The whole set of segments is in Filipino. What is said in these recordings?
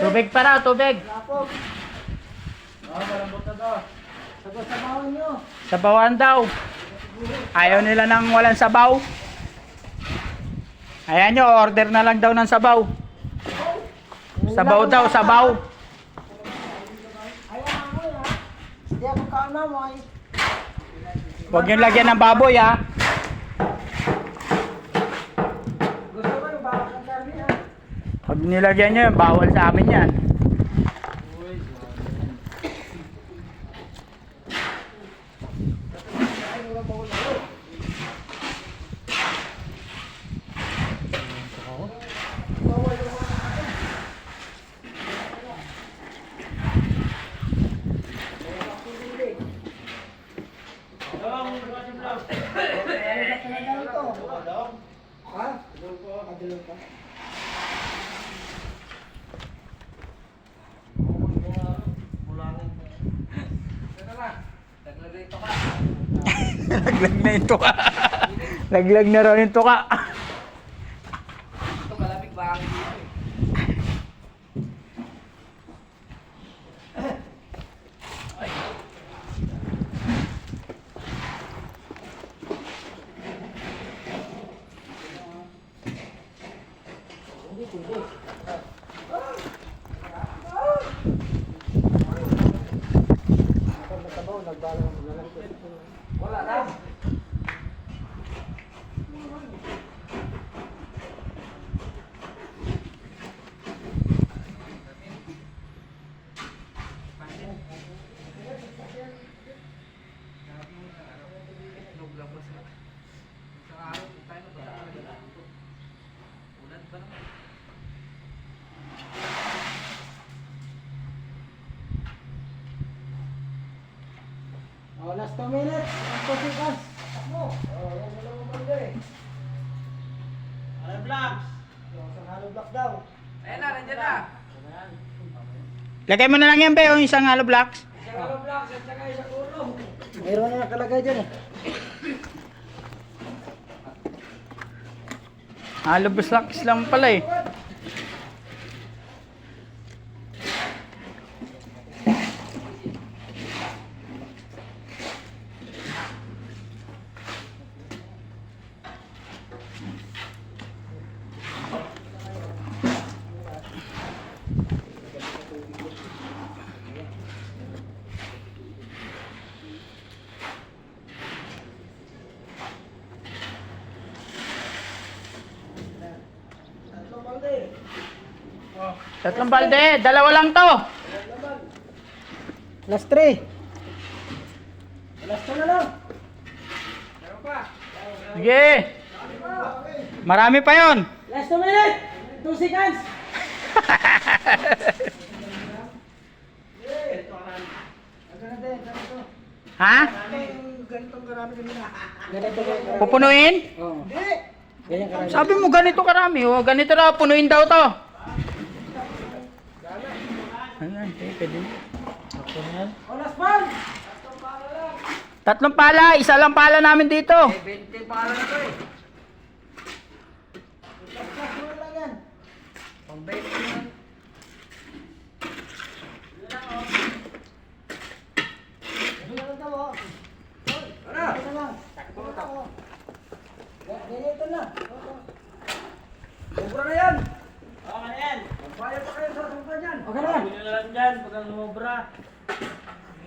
Tubig pa raw, tubig. Lapog. Ah, malambot na to. Sabaw-sabawan nyo. Sabawan daw. Ayaw nila ng walang sabaw. Ayan nyo, order na lang daw ng sabaw. Sabaw daw, sabaw. Ayan ako. Hindi ako kauna mo. Huwag nyo lagyan ng baboy ha. Gusto ko yung bawang ng karne ha. Pag nilagyan nyo, bawal sa amin yan. Ha? Laglag na yung tuka. Laglag na raw yung tuka. Ito malamig ba ang dito eh. Wala Oh, last 2 minutes. Ang posikas. Takbo. Oh, yan na lang ang banda eh. Ano vlogs? Yung isang hollow block daw. Ayan na, nandiyan na. Lagay mo na lang yan, be, yung isang hollow blocks. Isang ano vlogs at saka isang ulo. Mayroon na nakalagay dyan eh. Hollow blocks lang pala eh. Tatlong balde, dalawa lang to. Last 3. Last 2 na lang. Sige. Marami pa yon. Last 2 minutes. 2 seconds. Ha? Ganitong karami kami na. Ganito. Pupunuin? Oo. Karami. Sabi mo ganito karami, oh. Ganito raw, punuin daw to. Ayan, okay, pwede. Oh, last one. Tatlong pala, isa lang pala namin dito. Eh, 20 pa lang ito eh. One lang yan. Pang 20 yan. Ganito na. Ano? Na na. Ganito na. Sobra na yan. Okay na yan. Magbayad pa kayo sa sumpa niyan. Okay na yan. na lang dyan pag ang lumobra.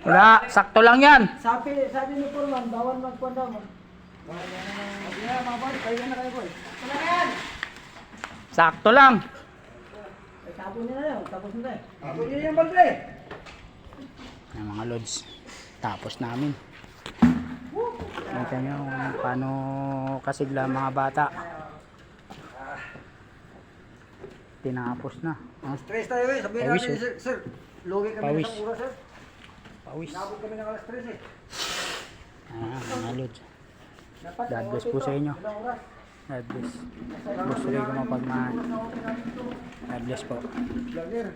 Wala, sakto lang yan. Sabi, sabi ni Purman, bawal magpuan daw. Bawal. Sabi na, mga boy, kayo na kayo, boy. Ito na yan. Sakto lang. Ay, tapon niyo na yan. Tapos na tayo. Ako yun yung bagay. Ang mga lods, tapos namin. Kita nyo kung paano kasigla mga bata. Tinapos na. Oh, Stress tayo eh. Sabihin Pawis, natin, oh. sir. Sir, lugi kami Pawis. ng isang oras, sir. pawis. Nabot kami ng alas 3 eh. Ah, mga lods. Dapat, God bless po sa inyo. ilang oras? God bless. Gusto rin ko mapagmahal. God bless po. Vlogger.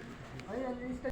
Ayan,